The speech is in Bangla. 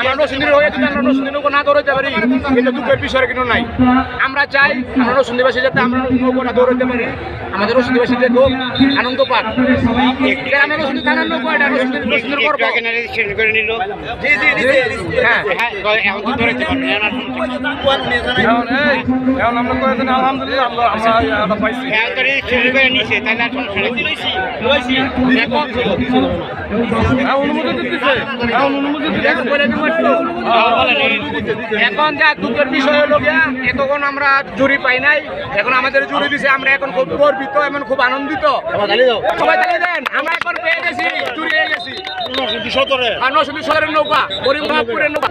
আমরা আমরা হয়ে নৌকা না ধরতে পারি বিষয় নাই আমরা চাই আমরা নসুন্দিবাসী যাতে আমরা নৌকাটা ধরতে পারি আমাদের নসুন্দিবাসী দেখো আনন্দ পাক নৌকা করব হ্যাঁ আলহামদুলিল্লাহ আমরা পাইছি না হ্যাঁ এখন অনুমতি দিতেছে। এখন যা দুঃখের বিষয় হলো গিয়া এতক্ষণ আমরা জুরি পাই নাই। এখন আমাদের জুরি দিছে আমরা এখন খুব গর্বিত এবং খুব আনন্দিত। সবাই দেন আমরা এখন পেয়ে গেছি নশো সদরের নৌকা গরিবপুরের নৌকা।